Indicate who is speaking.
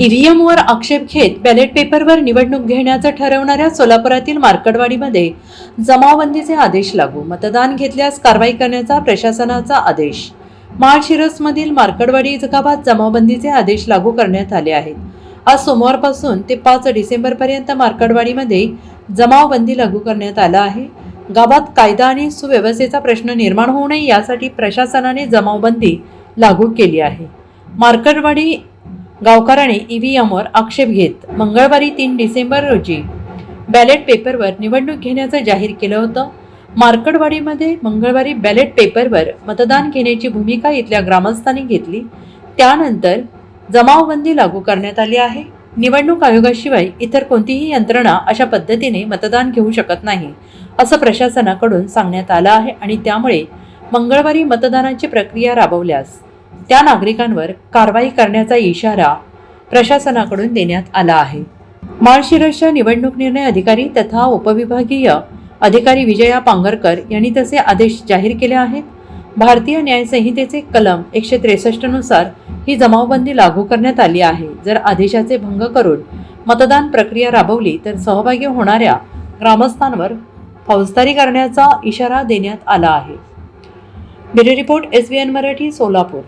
Speaker 1: ईव्हीएमवर आक्षेप घेत बॅलेट पेपरवर निवडणूक घेण्याचं ठरवणाऱ्या सोलापुरातील मार्कडवाडीमध्ये जमावबंदीचे आदेश लागू. मतदान घेतल्यास कारवाई करण्याचा प्रशासनाचा आदेश. माळशिरसमधील मार्कडवाडी गावात जमावबंदीचे आदेश लागू करण्यात आले आहेत. आज सोमवारपासून ते पाच डिसेंबरपर्यंत मार्कडवाडीमध्ये जमावबंदी लागू करण्यात आला आहे. गावात कायदा आणि सुव्यवस्थेचा प्रश्न निर्माण होऊ नये यासाठी प्रशासनाने जमावबंदी लागू केली आहे. मार्कडवाडी गावकऱ्याने ईव्हीएमवर आक्षेप घेत मंगळवारी तीन डिसेंबर रोजी बॅलेट पेपरवर निवडणूक घेण्याचं जाहीर केलं होतं. मार्कडवाडीमध्ये मंगळवारी बॅलेट पेपरवर मतदान घेण्याची भूमिका इथल्या ग्रामस्थांनी घेतली. त्यानंतर जमावबंदी लागू करण्यात आली आहे. निवडणूक आयोगाशिवाय इतर कोणतीही यंत्रणा अशा पद्धतीने मतदान घेऊ शकत नाही असं प्रशासनाकडून सांगण्यात आलं आहे आणि त्यामुळे मंगळवारी मतदानाची प्रक्रिया राबवल्यास त्या नागरिकांवर कारवाई करण्याचा इशारा प्रशासनाकडून देण्यात आला आहे. माळशिरसच्या निवडणूक निर्णय अधिकारी तथा उपविभागीय अधिकारी विजया पांगरकर यांनी तसे आदेश जाहीर केले आहेत. भारतीय न्यायसंहितेचे कलम एकशे त्रेसष्टनुसार ही जमावबंदी लागू करण्यात आली आहे. जर आदेशाचे भंग करून मतदान प्रक्रिया राबवली तर सहभागी होणाऱ्या ग्रामस्थांवर फौजदारी करण्याचा इशारा देण्यात आला आहे. Bureau report S B N Marathi Solapur.